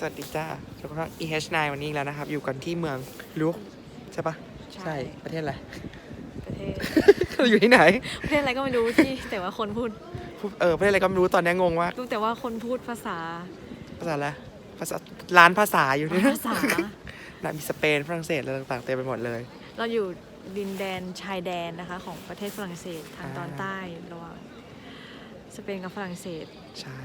สวัสดีจ้าทุกคน EH9 วันนี้อีกแล้วนะครับ อยู่กันที่เมืองลุกใช่ปะใช่ประเทศอะไร ประเทศ เราอยู่ที่ไหน ประเทศอะไรก็ไม่รู้ที่ แต่ว่าคนพูด เออประเทศอะไรก็ไม่รู้ตอนนี้งงว่ากรู้แต่ว่าคนพูดภาษา ภาษาอะไรภาษาร้านภาษาอยู่นี่ภาษานะมีสเปนฝรั่งเศสอะไรต่างๆเต็มไปหมดเลย เราอยู่ดินแดนชายแดนนะคะ ของประเทศฝรั่งเศสทางตอนอ่าใต้ระหว่างสเปนกับฝรั่งเศสใช่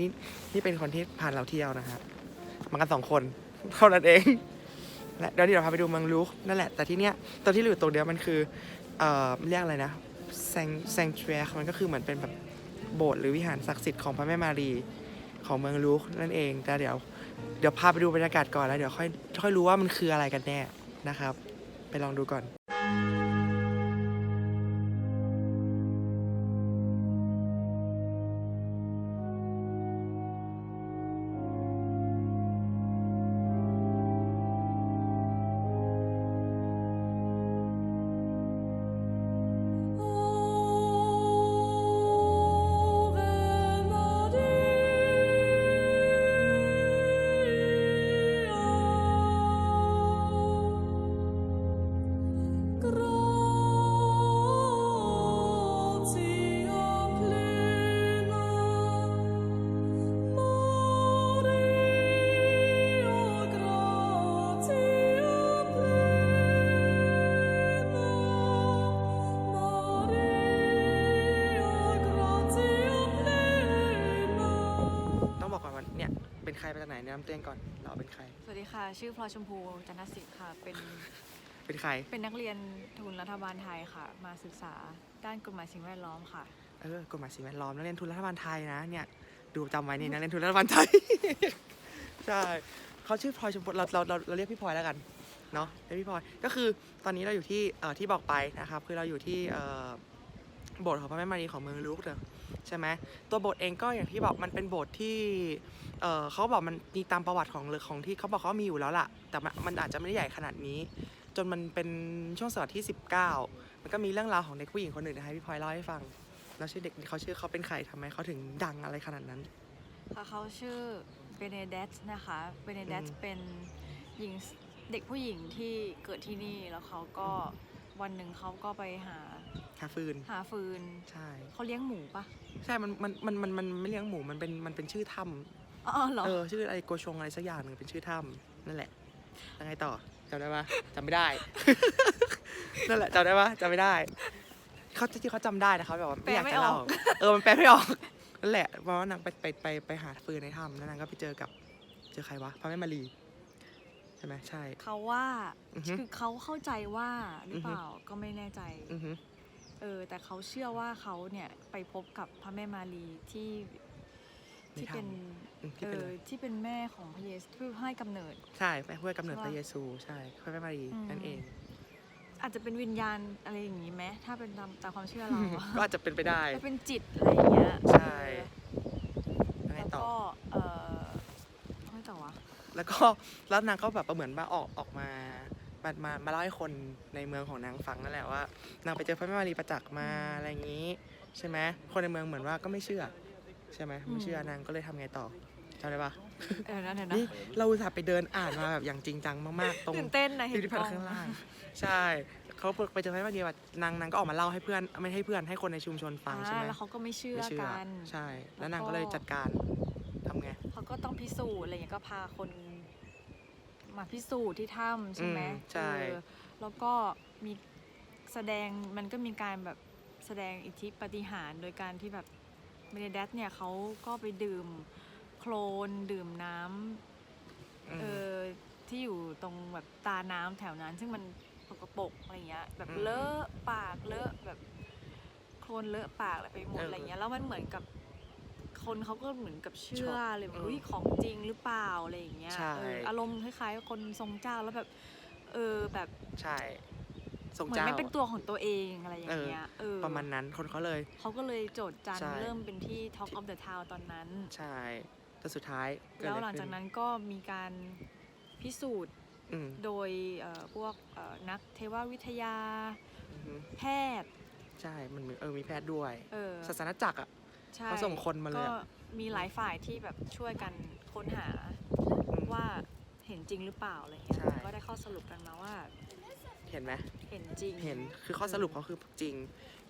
นี่นี่เป็นคนที่พาเราเที่ยวนะครับมากันสองคนเท่านั้นเองและเดี๋ยวนี้เราพาไปดูเมืองลูกนั่นแหละ แต่ที่เนี้ยตอนที่เราอยู่ตรงเนี้ยมันคือเอ่อเรียกอะไรนะแซงแซงทรีมันก็คือเหมือนเป็นแบบโบสถ์หรือวิหารศักดิ์สิทธิ์ของพระแม่มารีของเมืองลูกนั่นเองแต่เดี๋ยวเดี๋ยวพาไปดูบรรยากาศก่อนแล้วเดี๋ยวค่อยค่อยรู้ว่ามันคืออะไรกันแน่นะครับ ไปลองดูก่อน แนะนำตัวเองก่อนเราเป็นใคร สวัสดีค่ะ ชื่อพลอยชมพูจันทศิษย์ค่ะ เป็น เป็นใคร เป็นนักเรียนทุนรัฐบาลไทยค่ะ มาศึกษาด้านกฎหมายสิ่งแวดล้อมค่ะ เออกฎหมายสิ่งแวดล้อมนักเรียนทุนรัฐบาลไทยนะเนี่ยดูจำไว้นี่นักเรียนทุนรัฐบาลไทย ใช่เขาชื่อพลอยชมพูเราเราเราเราเรียกพี่พลอยแล้วกันเนาะเรียกพี่พลอยก็คือตอนนี้เราอยู่ที่เอ่อที่บอกไปนะครับ คือเราอยู่ที่เอ่อโบสถ์ของพระแม่มารีของเมืองลูกเนอะ ใช่ไหมตัวโบสถ์เองก็อย่างที่บอกมันเป็นโบสถ์ที่เอ่อเขาบอกมันมีตามประวัติของของที่เขาบอกเขามีอยู่แล้วล่ะ แต่มันมันอาจจะไม่ได้ใหญ่ขนาดนี้ จนมันเป็นช่วงศตวรรษที่ 19 มันก็มีเรื่องราวของเด็กผู้หญิงคนหนึ่งนะให้พี่พลอยเล่าให้ฟัง แล้วชื่อเด็กเขาชื่อเขาเป็นใครทำไมเขาถึงดังอะไรขนาดนั้นค่ะเขาชื่อเบเนเดตนะคะเบเนเดตอืมเป็นหญิงเด็กผู้หญิงที่เกิดที่นี่แล้วเขาก็วันหนึ่งเขาก็ไปหา คาฟืน หาฟืนใช่ เขาเลี้ยงหมูปะใช่ มัน มัน มัน มัน มันไม่เลี้ยงหมู มันเป็น มันเป็นชื่อถ้อ๋อเหรอำเออ ชื่ออะไรโกชงอะไรสักอย่างหนึ่งเป็นชื่อถ้ำนั่นแหละยังไงต่อจำได้ปะจำไม่ได้ นั่นแหละจำได้ปะจำไม่ได้ เขาจริงๆเขาจำได้นะคะแบบว่าไม่อยากจะเล่าเออ มันแปลไม่ออก นั่นแหละ เพราะว่านางไปไปไปไปหาฟืนในถ้ำแล้วนางก็ไปเจอกับ เจอใครวะพระแม่มารีใช่ไหมใช่ เขาว่าอือฮึคือเขาเข้าใจว่าหรืออฮึ เปล่าก็ไม่แน่ใจ อือฮึ เออแต่เขาเชื่อว่าเขาเนี่ยไปพบกับพระแม่มารีที่ในที่ถ้เป็นำอืมเอที่เป็นออะไรที่เป็นแม่ของพระเยซูที่ให้กำเนิด ใช่แม่เพื่อกำเนิดใช่พปะระเยซูใช่พระแม่มารีอืมนั่นเอง อาจจะเป็นวิญญาณอะไรอย่างนี้ไหมถ้าเป็นตามตามความเชื่อเราอะก็อาจจะเป็นไปได้จะเป็นจิตอะไรอย่างเงี้ยใช่เออยังไงแล้วต่อก็เออไม่ต่อวะแล้วก็แล้วนางก็แบบเหมือนมาออกออกมา มามามาเล่าให้คนในเมืองของนางฟังนั่นแหละว่านางไปเจอพระแม่มารีประจักษ์มาอะไรอย่างนี้ใช่ไหมคนในเมืองเหมือนว่าก็ไม่เชื่อ ใช่ไหมไม่เชื่อนางก็เลยทำไงต่อจำได้ปะเออนั่นเดี๋ยวนะนี่เราอุตส่าห์ไปเดินอ่านมาแบบอย่างจริงจังมากๆ ตรงตื่นเต้นนะเห็พินพิธภัณฑ์ข้างล่าง ใช่เขาไปเจอพระแม่มารีว่านางนางก็ออกมาเล่าให้เพื่อนไม่ให้เพื่อนให้คนในชุมชนฟังใช่ไหมอ่าแล้วเขาก็ไม่เชื่อไม่เชื่อกันใช่ แล้วนางก็เลยจัดการทำไงเขาก็ต้องพิสูจน์อะไรอย่างเงี้ยก็พาคน มาพิสูจน์ที่ถ้ำใช่ไหมอืมใช่ เออแล้วก็มีแสดงมันก็มีการแบบแสดงอิทธิปาฏิหารย์โดยการที่แบบเบเนเดตเนี่ยเขาก็ไปดื่มโคลนดื่มน้ำ อืม เออที่อยู่ตรงแบบตาน้ำแถวนั้น ซึ่งมันปกปรกอะไรเงี้ยแบบอืมเลอะปากเลอะแบบโคลนเลอะปากอะไรไปหมดเออออะไรเงี้ยแล้วมันเหมือนกับ คนเขาก็เหมือนกับเชื่ช็ออกเลยแบบอืมอุ้ยของจริงหรือเปล่าอะไรอย่างเงี้ยใช่เอออารมณ์คล้ายๆคนทรงเจ้าแล้วแบบ เออแบบใช่สทรงเหมือนเจ้าไม่เป็นตัวของตัวเองอะไรอย่างเงี้ยเออประมาณนั้นคนเขาเลย เขาก็เลยโจทย์จันทใช่ ร์เริ่มเป็นที่ Talk of the Town ตอนนั้น ใช่แต่สุดท้ายเกิดแล้วอะไรหลังจากขึ้นั้นก็มีการพิสูจน์อืมโดยเอ่อพวกเอ่อนักเทววิทยาอือฮึแพทย์ใช่มันมีเออมีแพทย์ด้วย เออศาสนาจักรอะ ใช่เขาส่งคนมาเลยก็อะ มีหลายฝ่ายที่แบบช่วยกันค้นหาอืมว่าเห็นจริงหรือเปล่าอะไรเงี้ยใช่ ก็ได้ข้อสรุปกันมาว่าเห็นไหมเห็นจริงเห็นคือข้อสรุปเขาคือจริง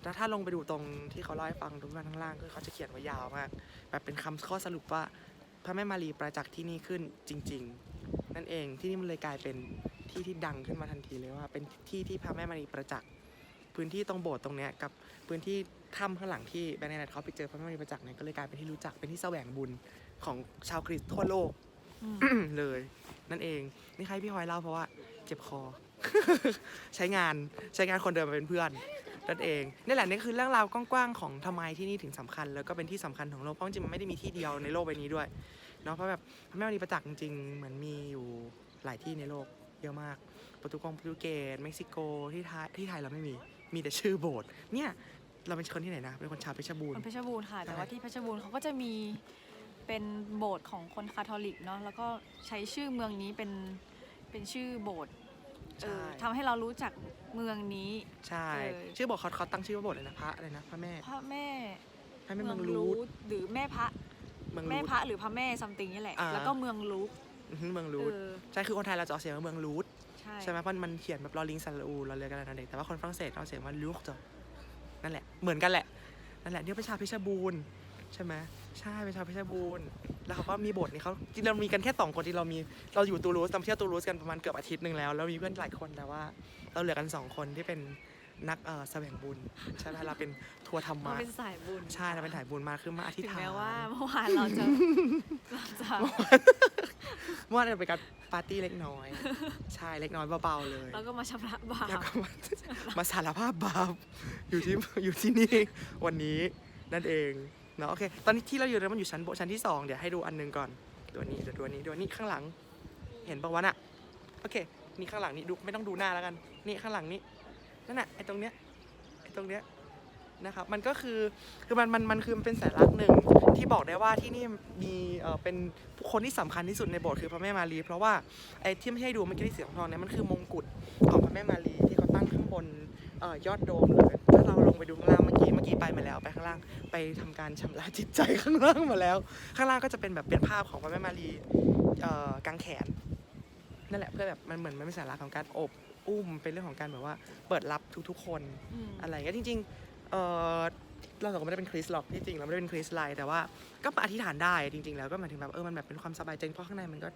แล้วถ้าลงไปดูตรงที่เขาเล่าให้ฟังตรงด้านข้างล่างคือเขาจะเขียนไว้ยาวมากแบบเป็นคำข้อสรุปว่าพระแม่มารีประจักษ์ที่นี่ขึ้นจริง ๆ นั่นเองที่นี่มันเลยกลายเป็นที่ที่ดังขึ้นมาทันทีเลยว่า เป็นที่ที่พระแม่มารีประจักษ์พื้นที่ตรงโบสถ์ตรงเนี้ยกับพื้นที่ ถ้ำข้างหลังที่แบงค์แนทเขาไปเจอพระแม่มารีประจักษ์เนี่ยก็เลยกลายเป็นที่รู้จักเป็นที่แสวงบุญของชาวคริสต์ทั่วโลกเลย นั่นเองนี่ใครพี่ฮอยเล่าเพราะว่า เจ็บคอ ใช้งานใช้งานคนเดินมาเป็นเพื่อนนั่นเองนี่แหละนี่คือเรื่องราวกว้างๆของทำไมที่นี่ถึงสำคัญ แล้วก็เป็นที่สำคัญของโลกเพราะจริงมันไม่ได้มีที่เดียวในโลกใบนี้ด้วยเนาะเพราะแบบพระแม่มณีประจักษ์จริงๆเหมือนมีอยู่หลายที่ในโลกเยอะมาก โปรตุเกสโปรตุเกสเม็กซิโกที่ไทยที่ไทยเราไม่มี มีแต่ชื่อโบสถ์เนี่ย เราเป็นคนที่ไหนนะ เป็นคนชาวเพชรบูรคณ์ นเพชรบูรณ์ค่ะ แต่ใช่ว่าที่เพชรบูรณ์เขาก็จะมีเป็นโบสถ์ของคนคาทอลิกเนาะแล้วก็ใช้ชื่อเมืองนี้เป็นเป็นชื่อโบสถ์เอใช่อทำให้เรารู้จักเมืองนี้ ใช่ เออ ชื่อโบสถ์เขาเขาตั้งชื่อว่าโบสถ์เลยนะพระอะไรนะพระแม่พระแม่พระแม่เมืองรูททหรือแม่พระเมืองแม่รูท พระหรือพระแม่ซัมติงนี่แหละ อ่า แล้วก็เมืองลูกอือฮึเมืองเอรูทอใช่คือคนไทยเราจะออกเสียงว่าเมืองรูทใช่ ใช่ไหมเพราะมันเขียนแบบลอลิงสันอูเราเรียกกันตอนเด็กแต่ว่าคนฝรั่งเศสเขาเสียงว่าลูกจนั่นแหละ เหมือนกันแหละนั่นแหละเนี่ยเป็นชาวเพชรบูรณ์ใช่ไหมใช่เป็นชาวเพชรบูรณ์แล้วเขาก็มีบทนี่เขาจริงเรามีกันแค่สองคนที่เรามีเราอยู่ตูรูสเราเที่ยวตูรูสกันประมาณเกือบอาทิตย์หนึ่งแล้วแล้วมีเพื่อนหลายคนแต่ว่า เราเหลือกันสองคนที่เป็น นักเออแสวงบุญใช่ไหมเราเป็นทัวร์ธรรเรามะเป็นสายบุญใช่เราเป็นถ่ายบุญมาคือมาอธิษถึงฐานแม้ว่าเมื่อวานเราจะเราจะเมื่อวานเราเป็นการปาร์ตี้เล็กน้อย ใช่เล็กน้อยเบาๆเลยเราก็มาชำระบาแล้วปก็มามาสารภาพบาปอยู่ที่อยู่ที่นี่วันนี้นั่นเองเนาะโอเคตอนนี้ที่เราอยู่เนี่ยมันอยู่ชั้นบนชั้นที่สองเดี๋ยวให้ดูอันหนึงก่อนตัวนี้เดี๋ยวตัวนี้ตัวนี้ข้างหลัง เห็นปะวะน่ะโอเคนี่ข้างหลังนี่ดูไม่ต้องดูหน้าแล้วกัน นี่ข้างหลังนี่ นั่นน่ะไอ้ตรงเนี้ยไอ้ตรงเนี้ยนะครับมันก็คือคือมันมันมันคือมันเป็นสัญลักษณ์หนึ่งที่บอกได้ว่าที่นี่มีเอ่อเป็นคนที่สำคัญที่สุดในโบสถ์คือพระแม่มารี เพราะว่าไอ้ที่ไม่ให้ดูเมื่อกี้ที่เสียงทองเนี่ยมันคือมงกุฎของพระแม่มารีที่เขาตั้งข้างบนเอ่อยอดโดมเลยถ้าเราลงไปดูข้างล่างเมื่อกี้เมื่อกี้ไปมาแล้วไปข้างล่างไปทำการชำระจิตใจข้างล่างมาแล้ว ข้างล่างก็จะเป็นแบบเป็นภาพของพระแม่มารีเอ่อกางแขนนั่นแหละเพื่อแบบมันเหมือนมันเป็นสัญลักษณ์ของการอบ อุ้มเป็นเรื่องของการแบบว่าเปิดรับทุกๆ คนอืมอะไรก็จริงๆเออเราสองคนไม่ได้เป็นคริสต์หรอกที่จริงเราไม่ได้เป็นคริสต์ไลน์แต่ว่าก็มาอธิษฐานได้จริง ๆ แล้วก็หมายถึงแบบเออมันแบบเป็นความสบายใจเพราะข้างในมันก็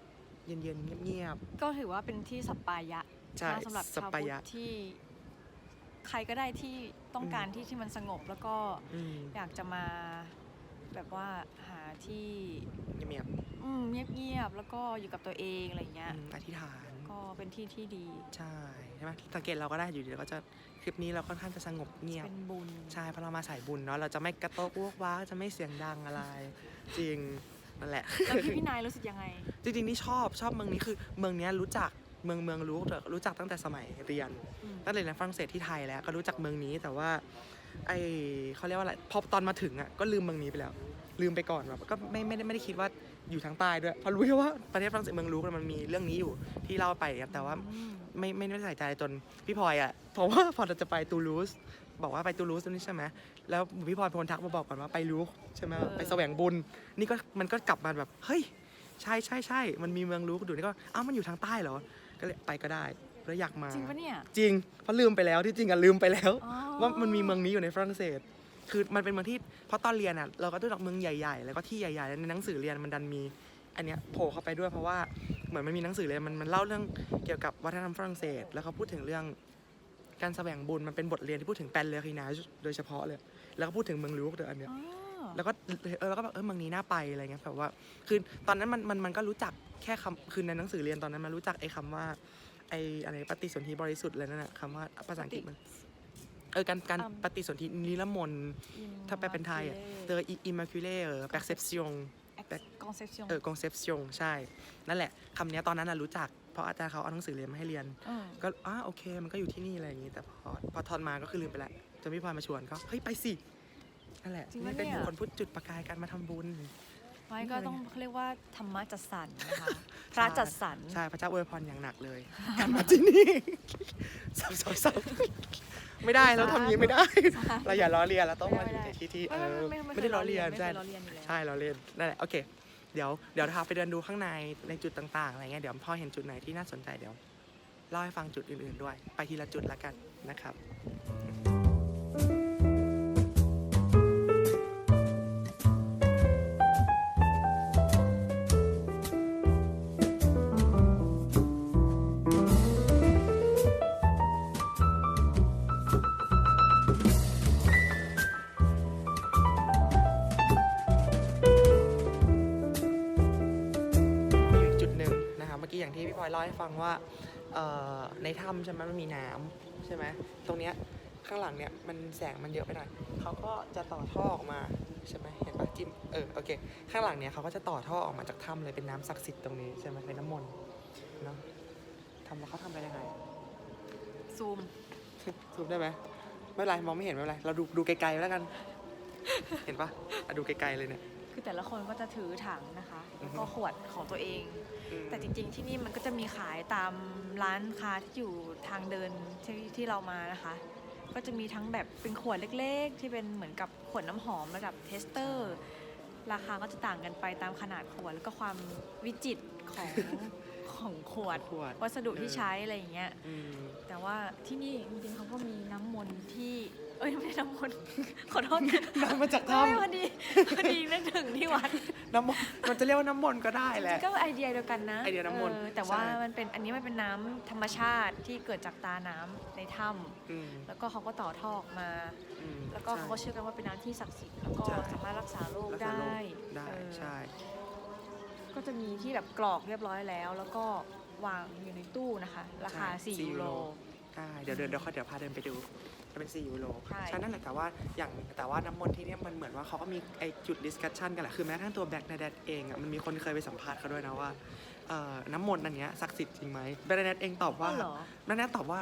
เย็นๆเงียบก็ถือว่าเป็นที่สัปปายะๆใช่นะสำหรับสชาวปาพุทยะธที่ใครก็ได้ที่ต้องการที่ที่มันสงบแล้วก็อืมอยากจะมาแบบว่าหาที่เงียบอืมเงียบๆแล้วก็อยู่กับตัวเองอะไรๆเงี้ยอืมอธิษฐาน ก็เป็นที่ที่ดี ใช่ใช่ไหมสังเกตเราก็ได้อยู่ดีเราก็จะคลิปนี้เราค่อนข้างจะสงบเงียบเป็นบุญ ใช่เพราะเรามาสายบุญเนาะเราจะไม่กระโตกอ้วกว้าวจะไม่เสียงดังอะไร จริงนั่นแหละแล้วพี่พี่นายรู้สึกยังไง จริงๆนี่ชอบชอบเมืองนี้คือเมืองเนี้ยรู้จักเมืองเมืองรู้รู้จักตั้งแต่สมัยเรียนอืมตั้งแต่เรียนฝรั่งเศสที่ไทยแล้ว ก็รู้จักเมืองนี้แต่ว่า ไอเขาเรียกว่าอะไรพอตอนมาถึงอะก็ลืมเมืองนี้ไปแล้ว ลืมไปก่อนแบบก็ไม่ไม่ได้ไม่ได้คิดว่า อยู่ทางใต้ด้วยเพราะรู้แค่ว่าประเทศฝรั่งเศสเมืองรู้มันมีเรื่องนี้อยู่ที่เล่าไปครับแต่ว่าอืมไม่ไม่ได้ใส่ใจจนพี่พลอยอะเพราะว่าพอเราจะไปตูลูสบอกว่าไปตูลูสตรงนี้ใช่ไหมแล้วพี่พลอยเป็นคนทักมาบอกก่อนว่าไปลูกใช่ไหมไปแสวงบุญ นี่ก็มันก็กลับมาแบบเฮ้ยใช่ใช่ใช่มันมีเมืองลูกอยู่นี่ก็อ้าวมันอยู่ทางใต้เหรอก็เลยไปก็ได้แล้วอยากมาจริงปะเนี่ยจริงเพราะลืมไปแล้วที่จริงอะลืมไปแล้วอ๋อว่ามันมีเมืองนี้อยู่ในฝรั่งเศส คือมันเป็นเมืองที่เพราะตอนเรียนอะเราก็ต้องจากเมืองใหญ่ๆ แล้วก็ที่ใหญ่ๆแล้วในหนังสือเรียนมันดันมี อันเนี้ยโผล่เข้าไปด้วยเพราะว่าเหมือนมันมีหนังสือเรียนมันมันเล่าเรื่องเกี่ยวกับวัฒนธรรมฝรั่งเศส แล้วเขาพูดถึงเรื่องการแสวงบุญมันเป็นบทเรียนที่พูดถึงแปนเลอคีนาโดยเฉพาะเลย แล้วก็พูดถึงเมืองลูกเดออันเนี้ยแล้วก็เออแล้วก็แบบเออเมืองนี้น่าไปอะไรเงี้ยแบบว่าคือตอนนั้นมันมันมันก็รู้จักแค่คำคือในหนังสือเรียนตอนนั้นมันรู้จักไอ้คำว่าไอ้อะไรปฏิสนธิบริสุทธิ์เลยนั่นแหละคำว่าภาษาอังกฤษมัน เออการการปฏิสนธินิรมนต์ถ้าแปลเป็นไทยอะเตออิมมาคิเล่เออ perception คอนเซปชันเออ conception ใช่ นั่นแหละคำเนี้ยตอนนั้นน่ะรู้จัก เพราะอาจารย์เขาเอาหนังสือเรียนมาให้เรียนเออก็อ่าโอเค มันก็อยู่ที่นี่อะไรอย่างงี้ แต่พอพอทอนมาก็คือลืมไปละจนพี่พลอยมาชวนก็เฮ้ย ไปสิ นั่นแหละ จริงปะนี่เป็นเนี่ย บุคคลพูดจุดประกายการมาทำบุญ ไม่ก็ต้องเขาเรียกว่าธรรมะจัดสรรนะคะ พระจัดสรร ใช่ พระเจ้าอวยพรอย่างหนักเลย การมาที่นี่ สับสับสับ ไม่ได้เราทำอย่างนี้ไม่ได้ เราอย่าล้อเลียนเราต้องมาอยู่ในที่ที่เออไม่ได้ล้อเลียนไม่ใช่ได้ล้อเลียนอยู่แล้วใช่เราเล่นนั่นแหละโอเค เดี๋ยวเดี๋ยวพาไปเดินดูข้างในในจุดต่างๆอะไรเงี้ยเดี๋ยวพอเห็นจุดไหนที่น่าสนใจเดี๋ยวเล่าให้ฟังจุดอื่นๆด้วย ไปทีละจุดละกันนะครับ ว่าเอ่อในถ้ำใช่ไหมมันมีน้ำใช่ไหมตรงเนี้ยข้างหลังเนี่ยมันแสงมันเยอะไปหน่อยเขาก็จะต่อท่อออกมาใช่ไหมเห็นปะจิ้มเออโอเคข้างหลังเนี่ยเขาก็จะต่อท่อออกมาจากถ้ำเลยเป็นน้ำศักดิ์สิทธิ์ตรงนี้ใช่ไหมเป็นน้ำมนต์เนาะทำแล้วเขาทำไปยังไงซูมซูมได้ไหมไม่เป็นไรมองไม่เห็นไม่เป็นไรเราดูดูไกลๆไว้แล้วกัน เห็นปะอะดูไกลๆเลยเนี่ย คือแต่ละคนก็จะถือถังนะคะอืแล้อวฮึก็ขวดของตัวเองอืมแต่จริง ๆ ที่นี่มันก็จะมีขายตามร้านค้าที่อยู่ทางเดินที่ที่เรามานะคะ ก็จะมีทั้งแบบเป็นขวดเล็ก ๆ ที่เป็นเหมือนกับขวดน้ำหอมระดับเทสเตอร์ ราคาก็จะต่างกันไปตามขนาดขวดแล้วก็ความวิจิตรของ ของขวดขวดวัสดุที่ใช้อะไรอย่างเงี้ย อืม แต่ว่าที่นี่จริงๆเขาก็มีน้ำมนต์ที่ เอ้ยไม่ใช่น้ำมนต์ ขอโทษน้ำมาจากไม่ถ้ำพอดีพอดีนึกถึงที่วัด น้ำมนต์มันจะเรียกว่าน้ำมนต์ก็ได้แหละ ก็ไอเดียเดียวกันนะไอเดียน้ำมนต์ออแต่ว่าใช่ มันเป็นอันนี้มันเป็นน้ำธรรมชาติที่เกิดจากตาน้ำในถ้ำอืมแล้วก็เขาก็ต่อท่อออกมา อืมแล้วก็ใช่เขาก็เชื่อกันว่าเป็นน้ำที่ศักดิ์สิทธิ์แล้วก็ใช่ สามารถรักษาโรครักษาได้โรคได้เออใช่ ก็จะมีที่แบบกรอกเรียบร้อยแล้ว แล้วก็วางอยู่ในตู้นะคะ ราคาใช่4ยูโร ได้เดี๋ยวเดินเดี๋ยวค่อยเดี๋ยวพาเดินไปดูจะเป็น4ยูโรใช่ ใช่นั่นแหละแต่ว่าอย่างแต่ว่าน้ำมนต์ที่เนี่ยมันเหมือนว่าเขาก็มีไอจุดดิสคัชชันกันแหละคือแม้กระทั่งตัวแบ็กนาแดดเองอะมันมีคนเคยไปสัมภาษณ์เขาด้วยนะว่าเอ่อน้ำมนต์อันเนี้ยศักดิ์สิทธิ์จริงไหมแบ็กนาแดดเองตอบว่า อ๋อเหรอแบ็กนาแดดตอบว่า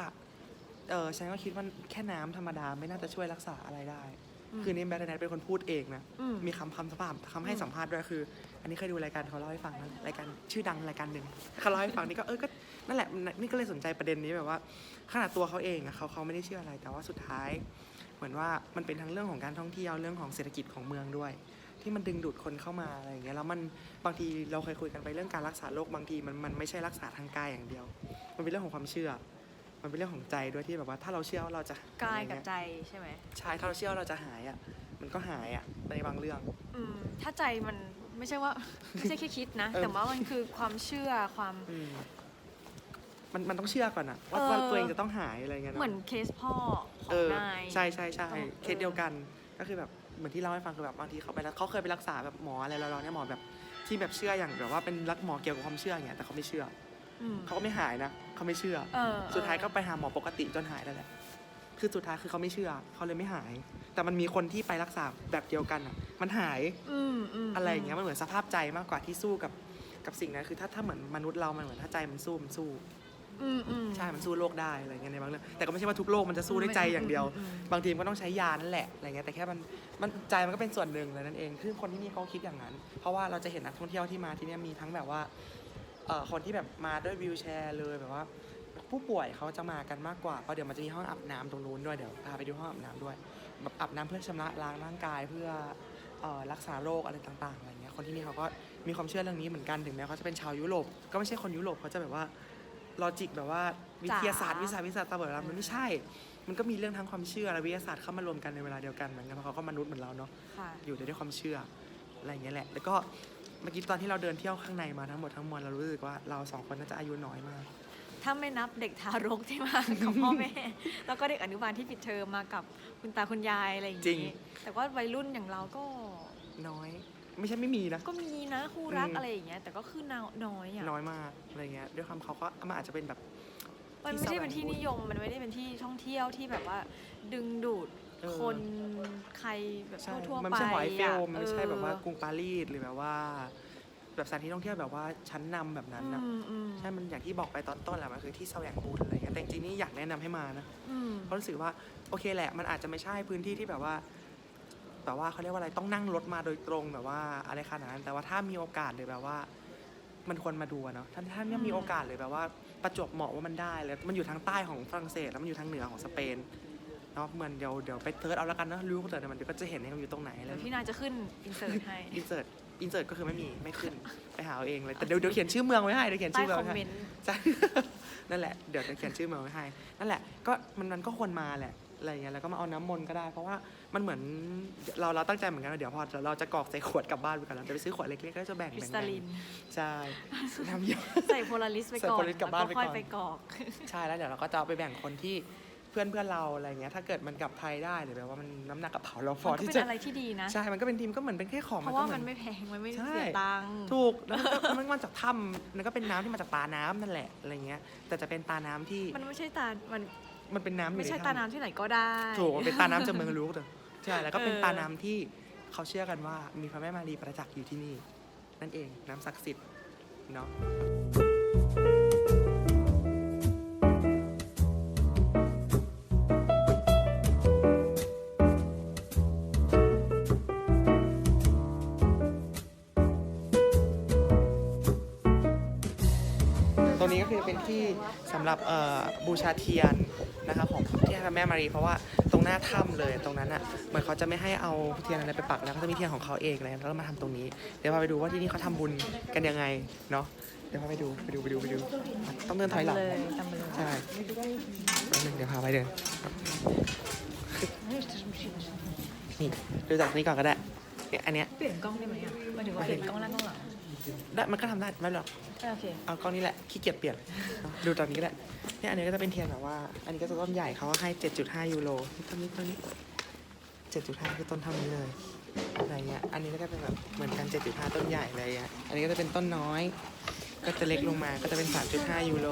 เออฉันก็คิดว่าแค่น้ำธรรมดาไม่น่าจะช่วยรักษาอะไรได้ม คือนี่แบ็กนาแดดเป็นคนพูดเองนะ อืม มีคำคำสัมภาษณ์คำให้อืมสัมภาษณ์ด้วยคือ อันนี้เคยดูรายการเขาเล่าให้ฟังนะรายการชื่อดังรายการหนึ่งเขาเล่าให้ฟังนี่ก็เออก็นั่นแหละนี่ก็เลยสนใจประเด็นนี้แบบว่าขนาดตัวเขาเองอะเขาเขาไม่ได้เชื่ออะไร แต่ว่าสุดท้าย เหมือนว่ามันเป็นทั้งเรื่องของการท่องเที่ยวเรื่องของเศรษฐกิจของเมืองด้วย ที่มันดึงดูดคนเข้ามาอะไรอย่างเงี้ยแล้วมันบางทีเราเคยคุยกันไปเรื่องการรักษาโรคบางทีมันมันไม่ใช่รักษาทางกายอย่างเดียว มันเป็นเรื่องของความเชื่อ มันเป็นเรื่องของใจด้วยที่แบบว่าถ้าเราเชื่อว่าเราจะกายอะไรกับเงี้ใจใช่ไหมใช่ถ้าเราเชื่อว่าเราจะหายอะ มันก็หายอะในบางเรื่อง อืมถ้าใจมันไม่ใช่ว่า ไม่ใช่แค่คิดนะเออแต่ว่ามันคือความเชื่อความอืมมันมันต้องเชื่อก่อนอะว่าเออว่าตัวเองจะต้องหายอะไรเงี้ยเหมือนเนาะเคสพ่อขอเองอนายใช่ใช่ใช่เออเคสเดียวกันก็คือแบบเหมือนที่เล่าให้ฟังคือแบบบางทีเขาไปแล้วเขาเคยไปรักษาแบบหมออะไรเราเนี่ยหมอแบบที่แบบเชื่ออย่างแบบว่าเป็นรักหมอเกี่ยวกับความเชื่ออย่างเงี้ยแต่เขาไม่เชื่อ อืมเขาก็ไม่หายนะเขาไม่เชื่อ เออสุดท้ายก็ไปหาหมอปกติจนหายแล้วแหละ คือสุดท้ายคือเขาไม่เชื่อ เขาเลยไม่หาย แต่มันมีคนที่ไปรักษาแบบเดียวกันอะมันหายอืมมอะไรอย่างเงี้ย มันเหมือนสภาพใจมากกว่าที่สู้กับกับสิ่งนั้น คือถ้าถ้าเหมือนมนุษย์เรา มันเหมือนถ้าใจมันสู้มันสู้ อืมอืม ใช่ มันสู้โลกได้อะไรเงี้ยในบางเรื่อง แต่ก็ไม่ใช่ว่าทุกโลกมันจะสู้ด้วยใจอย่างเดียวอืมอืม บางทีมันก็ต้องใช้ยานั่นแหละ อะไรเงี้ย แต่แค่มันมันใจมันก็เป็นส่วนหนึ่งเลยนั่นเอง คือคนที่นี่เขาคิดอย่างนั้น เพราะว่าเราจะเห็นนักท่องเที่ยวที่มาที่เนี่ยมีทั้งแบบว่าเอ่อ คนที่แบบมาด้วยวิวแชร์เลยแบบว่า ผู้ป่วยเขาจะมากันมากกว่าเพราะเดี๋ยวมันจะมีห้องอาบน้ำตรงนู้นด้วยเดี๋ยวพาไปดูห้องอาบน้ำด้วยแบบอาบน้ำเพื่อชำระล้างร่างกายเพื่อเอ่อรักษาโรคอะไรต่างๆอะไรเงี้ยคนที่นี่เขาก็มีความเชื่อเรื่องนี้เหมือนกันถึงแม้เขาจะเป็นชาวยุโรปก็ไม่ใช่คนยุโรปเขาจะแบบว่าลอจิกแบบว่าวิทยาศาสตร์วิชาวิทยาศาสตร์ตาเบิดเรามันไม่ใช่ มันก็มีเรื่องทั้งความเชื่อและวิทยาศาสตร์เข้ามารวมกันในเวลาเดียวกันเหมือนกันเพราะเขาก็มนุษย์เหมือนเราเนาะค่ะอยู่ด้วยความเชื่ออะไรอย่างเงี้ยแหละ แล้วก็ เมื่อกี้ตอนที่เราเดินเที่ยวข้างในมาทั้งหมดทั้งมวลเรารู้สึกว่าเราสองคนน่าจะอายุน้อยมาก ถ้าไม่นับเด็กทารกที่มากับพ่อแม่ แล้วก็เด็กอนุบาลที่ปิดเทอมมากับคุณตาคุณยายอะไรอย่างจริง นี้ แต่ว่าวัยรุ่นอย่างเราก็ น้อย ไม่ใช่ไม่มีนะ ก็มีนะคู่รักอืม อะไรอย่างเงี้ย แต่ก็คือน้อยน้อยอะน้อยมากอะไรเงี้ยด้วยความเขาก็มันอาจจะเป็นแบบ มันไม่ได้เป็นที่นิยม มันไม่ได้เป็นที่ท่องเที่ยวที่แบบว่า ดึงดูด เออ คนใครแบบใช่ทั่วๆไปมันไม่ใช่หอยเฟลอะมันไม่ใช่แบบว่าเออกรุงปารีสหรือแบบว่า แบบสถานที่ท่องเที่ยวแบบว่าชั้นนำแบบนั้นนะอืมอืมใช่ มันอย่างที่บอกไปตอนต้นแหละมันคือที่แสวงบุญอะไรเงี้ย แต่จริงๆนี่อยากแนะนำให้มานะ อืม เพราะรู้สึกว่าโอเคแหละ มันอาจจะไม่ใช่พื้นที่ที่แบบว่าแบบว่าเขาเรียกว่าอะไรต้องนั่งรถมาโดยตรงแบบว่าอะไรขนาดนั้น แต่ว่าถ้ามีโอกาสเลยแบบว่า มันควรมาดูอะเนาะถ้าถ้ามีโอกาสเลยแบบว่าประจวบเหมาะว่ามันได้เลยมันอยู่ทางใต้ของฝรั่งเศสแล้วมันอยู่ทางเหนือของสเปน เนาะเหมือนเดี๋ยวเดี๋ยวไปเทิร์ดเอาแล้วกันเนาะรู้เถอะมันเดี๋ยวก็จะเห็นว่ามันอยู่ตรงไหนแล้เดี๋ยววพี่นายจะขึ้นอินเสิร์ตให้อินเสิร์ตอินเสิร์ตก็คือไม่มีไม่ขึ้นไปหาเอาเองเลยแต่เดี๋ยวเดี๋ยวเขียนชื่อเมืองไว้ให้เดี๋ยวเขียนใต้ชื่อเมืองคอมไว้ให้เมนต์ใช่นั่นแหละเดี๋ยวจะเขียนชื่อมาไว้ให้นั่นแหละก็มันมันก็ควรมาแหละอะไรอย่างเงี้ยแล้วก็มาเอาน้ำมนต์ก็ได้ เพราะว่ามันเหมือนเราเราตั้งใจเหมือนกันว่าเดี๋ยวพอเราจะกรอกใส่ขวดกลับบ้านไปกันเราจะไปซื้อขวดเล็กๆก็จะแบ่งคริแบ่สงตัลแบ่งลินใช่น้ำเยอะ ใส่โพลาริสไปใส่ก่อนโพลาริสกลับบ้านไปแล้วค่อยก่อนไปกรอก ใช่แล้วเดี๋ยวเราก็จะเอาไปแบ่งคนที่ เพื่อนเพื่อนเราอะไรเงี้ยถ้าเกิดมันกลับไทยได้หรือแบบว่ามันน้ำหนักกระเป๋าเราพอมันก็ที่เป็นจะอะไรที่ดีนะ ใช่ มันก็เป็นทีมก็เหมือนเป็นแค่ของเพราะก็ว่าเหมันไม่แพง มันไม่ใช่ เสียตังค์ ถูกแล้วมันก็แล้วมันมาจากถ้ำมันก็เป็นน้ำที่มาจากตาน้ำนั่นแหละอะไรเงี้ย แต่จะเป็นตาน้ำที่มันไม่ใช่ตา มันมันเป็นน้ำอยู่ไม่ในใช่ถ้ำตาน้ำที่ไหนก็ได้ถูกมันเป็นตาน้ำจากเมืองรู้เถอะใช่แล้วก็เป็นเออ ตาน้ำที่เขาเชื่อกันว่ามีพระแม่มารีประจักษ์อยู่ที่นี่ นั่นเองน้ำศักดิ์สิทธิ์เนาะ เป็นที่สำหรับเอ่อบูชาเทียนนะคะของที่พระแม่มารีเพราะว่าตรงหน้าถ้ำเลยตรงนั้นอะเหมือนเขาจะไม่ให้เอาเทียนอะไรไปปักแล้วเขาจะมีเทียนของเขาเองเลยแล้วก็มาทำตรงนี้เดี๋ยวพาไปดูว่าที่นี่เขาทำบุญกันยังไงเนาะเดี๋ยวพาไปดูไปดูไปดูไปดู ต้องเดินถอยหลังเลยตามไปเลยใช่แป๊บนึงเดี๋ยวพาไปเดินนี่ดูจากนี้ก่อนก็ได้เนี่ยอันเนี้ยเปลี่ยนกล้องได้ไหมอะหมายถึงว่าเปลี่ยนกล้องหน้ากล้องหลัง ได้มันก็ทำได้ไม่หรอกโอเค เอากล้องนี้แหละขี้เกียจเปลี่ยนดูตอนนี้ก็ได้เนี่ยอันนี้ก็จะเป็นเทียนแบบว่า อันนี้ก็จะต้นใหญ่เขาให้7.5ยูโรต้นนี้ต้นนี้7.5คือต้นเท่านี้เลยอะไรเงี้ยอันนี้ก็จะเป็นแบบเหมือนกัน7.5ต้นใหญ่อะไรเงี้ยอันนี้ก็จะเป็นต้นน้อย ก็จะเล็กลงมาก็จะเป็น3.5ยูโร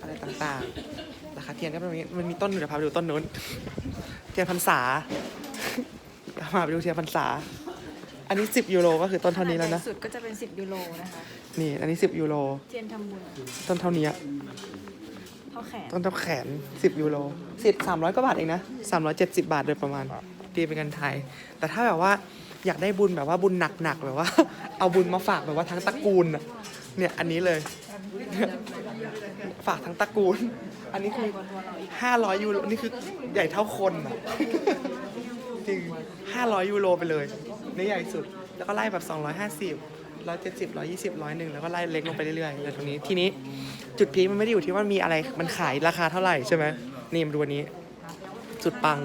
อะไรต่างๆราคาเทียนก็เป็นแบบนี้มันมีต้นอยู่เดี๋ยวพาไปดูต้นนู้น เทียนพรรษา พาไปดูเทียนพรรษา อันนี้ 10 ยูโรก็คือต้นเท่านี้แล้วนะขดใหญ่สุดก็จะเป็น 10 ยูโรนะคะ นี่ อันนี้ 10 ยูโร เทียนทำบุญต้นเท่านี้ เท่าแขน ต้นเท่าแขน 10 ยูโรสิบสามร้อยกว่าบาทเองนะ370บาทโดยประมาณตีเป็นเงินไทย แต่ถ้าแบบว่าอยากได้บุญแบบว่าบุญหนักๆแบบว่า เอาบุญมาฝากแบบว่าทั้งตระกูลน่ะเนี่ยอันนี้เลย ฝากทั้งตระกูล อันนี้คือ500ยูโรนี่คือใหญ่เท่าคนอะจริง500ยูโรไปเลย นี่ใหญ่สุด แล้วก็ไล่แบบ 250 170 120 101 แล้วก็ไล่เล็กลงไปเรื่อยๆเลยตรงนี้ทีนี้จุดพีคมันไม่ได้อยู่ที่ว่ามีอะไรมันขายราคาเท่าไหร่ใช่ไหมนี่มาดูอันนี้จุดปัง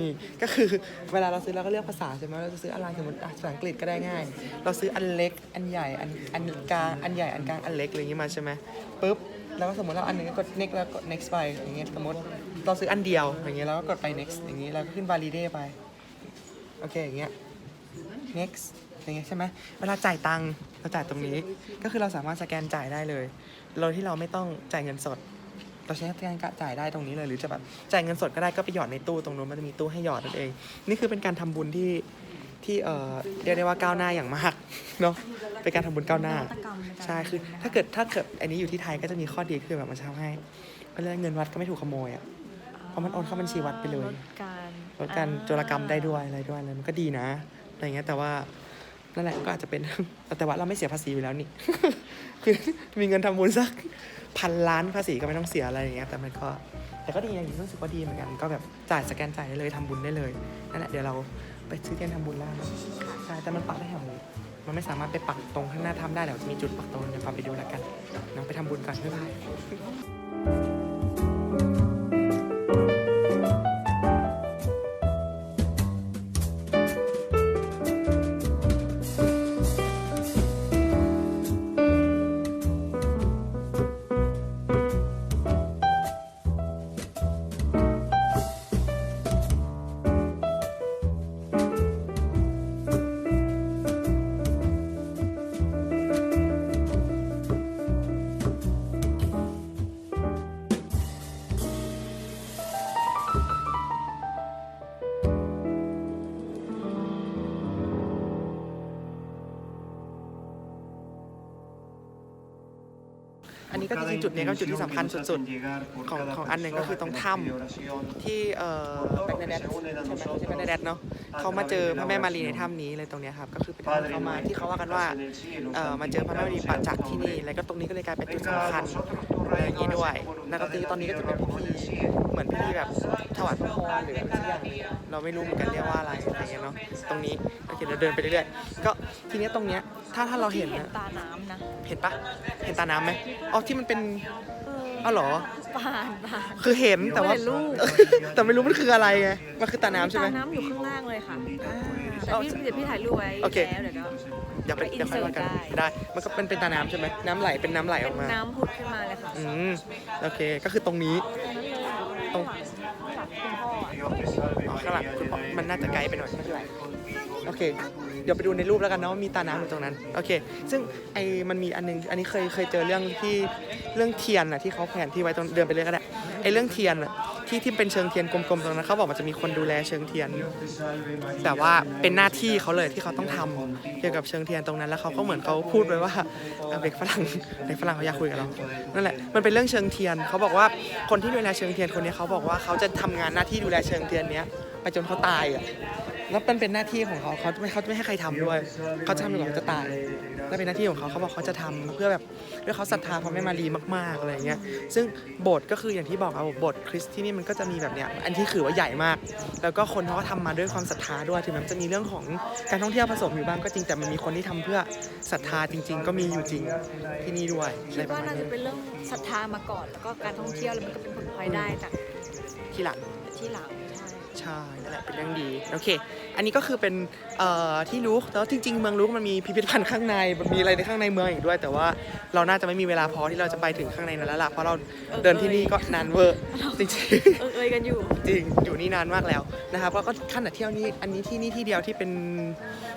นี่ก็คือเวลาเราซื้อเราก็เลือกภาษาใช่ไหมเราจะซื้ออะไรสมมติอะภาษาอังกฤษก็ได้ง่าย เราซื้ออันเล็กอันใหญ่อันอันกลางอันใหญ่อันกลางอันเล็กอะไรอย่างงี้มาใช่ไหมปุ๊บแล้วก็สมมติเราอันหนึงก็กด next แล้วกด next ไปอย่างเงี้ยสมมติเราซื้ออันเดียวอย่างเงี้ยแล้วก็กดไป next อย่างงี้แล้วก็ขึ้น validate ไปโอเคอย่างเงี้ย next อย่างเงี้ยใช่ไหมเวลาจ่ายตังค์เราจ่ายตรงนี้ ก็คือเราสามารถสแกนจ่ายได้เลย โดยที่เราไม่ต้องจ่ายเงินสด เราใช้สแกนจ่ายได้ตรงนี้เลย หรือจะแบบจ่ายเงินสดก็ได้ก็ไปหยอดในตู้ตรงนู้นมันจะมีตู้ให้หยอดนั่นเอง นี่คือเป็นการทำบุญที่ที่เอ่อเรียกได้ว่าก้าวหน้าอย่างมากเนาะเป็นการทำบุญก้าวหน้านวัตกรรมในการใช่คือถ้าเกิดถ้าเกิดอันนี้อยู่ที่ไทยก็จะมีข้อดีคือแบบมันทำให้เรื่องเงินวัดก็ไม่ถูกขโมยอะเพราะมันโอนเข้าบัญชีวัดไปเลยลดการลดการโจรกรรมได้ด้วยอะไรด้วยอะไรมันก็ดีนะ อะไรเงี้ยแต่ว่านั่นแหละก็อาจจะเป็นแต่ว่าเราไม่เสียภาษีอยู่แล้วนี่ คือมีเงินทำบุญสักพันล้านภาษีก็ไม่ต้องเสียอะไรอย่างเงี้ยแต่มันก็แต่ก็ดีอย่างนี้รู้สึกว่าดีเหมือนกันก็แบบจ่ายสแกนจ่ายได้เลยทำบุญได้เลยนั่นแหละเดี๋ยวเราไปซื้อเทียนทำบุญแล้วใช่แต่มันปักได้แถวนี้มันไม่สามารถไปปักตรงข้างหน้าถ้ำได้เดี๋ยวจะมีจุดปักตรงเดี๋ยวพาไปดูแล้วกันเนาะไปทำบุญก่อนบ๊ายบาย นี้ก็จริงจุดนี้ก็จุดที่สำคัญสุดๆของของอันหนึ่งก็คือตรงถ้ำที่เอ่อแบงนเดดใช่ไหมใช่แบงนเดดเนาะเขามาเจอพระแม่มารีในถ้ำนี้เลยตรงเนี้ยครับก็คือเป็นถ้ำที่เขามาที่เขาว่ากันว่าเอ่อมาเจอพระแม่มารีปัจจากที่นี่แล้วก็ตรงนี้ก็เลยกลายเป็นจุดสำคัญอะไรอย่างนี้ด้วยแล้วก็ตอนนี้ก็จะเป็นพิธีเหมือนพิธีแบบถวายพระพรหรืออะไรสักอย่างเราไม่รู้เหมือนกันเรียกว่าอะไรอะไรเงี้ยเนาะตรงนี้โอเคเราเดินไปเรื่อยๆก็ทีเนี้ยตรงเนี้ย ถ้าถ้าเราเห็นเห็นนะ ตาน้ำนะเห็นปะเห็นตาน้ำไหมอ๋อที่มันเป็นเอออ๋อเหรอผ่านผ่าน คือเห็นแต่ว่า เห็นรูป แต่ไม่รู้มันคืออะไรไง มันคือตาน้ำใช่ไหม ตาน้ำอยู่ข้างล่างเลยค่ะ แต่เอาพี่เดี๋ยวพี่ถ่ายรูปไว้โอเค แล้วเดี๋ยวก็ อย่าไปไปอย่าค่อยว่ากัน insert ได้ มันก็เป็นเป็นตาน้ำใช่ไหม น้ำไหลเป็นน้ำไหลอเป็อนกมา น้ำผุดขึ้นมาเลยค่ะอืม โอเค ก็คือตรงนี้ ตรงนั้นเลยข้างหลังข้างหลังคุณพ่ออะอ๋อข้างหลังคุณพ่อมันน่าจะไกลไปหน่อยไม่เป็นไร โอเค เดี๋ยวไปดูในรูปแล้วกันเนาะว่ามีตาน้ำอยู่ตรงนั้น โอเค ซึ่งไอ้มันมีอันนึง อันนี้เคยเคยเจอเรื่องที่เรื่องเทียนอะที่เขาแขวนที่ไว้ตรงเดินไปเรื่อยก็ได้ ไอ้เรื่องเทียนอะที่ที่เป็นเชิงเทียนกลมๆตรงนั้นเขาบอกมันจะมีคนดูแลเชิงเทียน แต่ว่าเป็นหน้าที่เขาเลยที่เขาต้องทำเกี่ยวกับเชิงเทียนตรงนั้นแล้วเขาก็เหมือนเขาพูดไว้ว่าเด็กฝรั่งเด็กฝรั่งเขาอยากคุยกับเรานั่นแหละมันเป็นเรื่องเชิงเทียนเขาบอกว่าคนที่ดูแลเชิงเทียนคนนี้เขาบอกว่าเขาจะทำงานหน้าที่ดูแลเชิงเทียนเนี้ยไปจนเขาตายอะ แล้วมันเป็นหน้าที่ของเขาเขาไม่เขาไม่ให้ใครทำด้วย เขาจะทำจนกว่าเขาจะตายแล้วเป็นหน้าที่ของเขาเขาบอกเขาจะทำเพื่อแบบเพื่อเขาศรัทธาพระแม่มารีมากๆอะไรอย่างเงี้ยซึ่งโบสถ์ก็คืออย่างที่บอกครับโบสถ์คริสต์ที่นี่มันก็จะมีแบบเนี้ยอันที่คือว่าใหญ่มาก แล้วก็คนเขาก็ทำมาด้วยความศรัทธาด้วยถึงแม้มันจะมีเรื่องของการท่องเที่ยวผสมอยู่บ้างก็จริงแต่มันมีคนที่ทำเพื่อศรัทธาจริง ๆ ก็มีอยู่จริงที่นี่ด้วยอะไรคิดประว่ามาณน่าจะนี้เป็นเรื่องศรัทธามาก่อน แล้วก็การท่องเที่ยวแล้วมันก็เป็นผลพลอยได้จากที่หลัง ที่หลัง ใช่ใช่นั่นแหละเป็นเรื่องดีโอเค อันนี้ก็คือเป็นเอ่อที่ลูกแล้วจริง ๆ เมืองลูกมันมีพิพิธภัณฑ์ข้างในมันมีอะไรในข้างในเมืองอีกด้วย แต่ว่าเราน่าจะไม่มีเวลาพอที่เราจะไปถึงข้างในนั้นแล้วล่ะเพราะเราเดินที่นี่ก็นานเวอร์จริงๆ เออเอยกันอยู่ จริงอยู่นี่นานมากแล้วนะครับแล้วก็ขั้นแต่เที่ยวนี้อันนี้ที่นี่ที่เดียวที่เป็น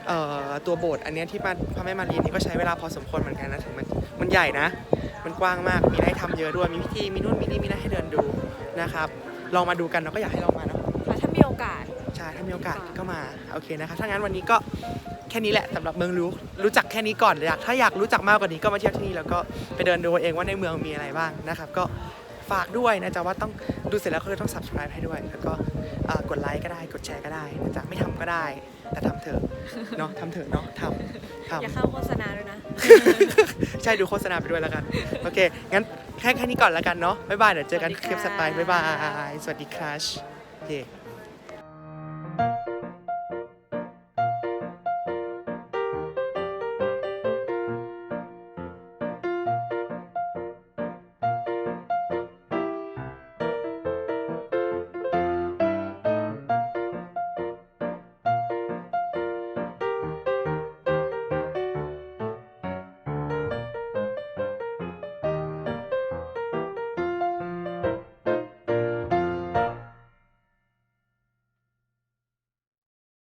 เอ่อตัวโบสถ์อันเนี้ยที่มาพระแม่มารีนี่ก็ใช้เวลาพอสมควรเหมือนกันนะถึงมันมันใหญ่นะ มันกว้างมากมีอะไรให้ทำเยอะด้วยมีพิธีมีนู่นมีนี่มีนั่นให้เดินดูนะครับลองมาดูกันเราก็อยากให้ลองมาเนาะ ค่ะ ถ้ามีโอกาส ใช่ ถ้ามีโอกาสค่ะก็มา โอเคนะคะ ถ้างั้นวันนี้ก็แค่นี้แหละสำหรับเมืองรู้ รู้จักแค่นี้ก่อนอยากถ้าอยากรู้จักมากกว่านี้ก็มาเที่ยวที่นี่แล้วก็ไปเดินดูเองว่าในเมืองมีอะไรบ้างนะครับ ก็ฝากด้วยนะจ๊ะว่าต้องดูเสร็จแล้วก็เลยต้อง subscribe ให้ด้วย แล้วก็เอ่อกดไลค์ก็ได้ กดแชร์ก็ได้นะจ๊ะไม่ทำก็ได้ แต่ทำเถอะเนาะทำเถอะเนาะทำทำอย่าเข้าโฆษณาด้วยนะ ใช่ดูโฆษณาไปด้วยแล้วกัน โอเค งั้นแค่แค่นี้ก่อนแล้วกันเนาะบ๊ายบายเดี๋ยวเจอกันคลิปสไตล์บ๊ายบาย สวัสดีครับ เย่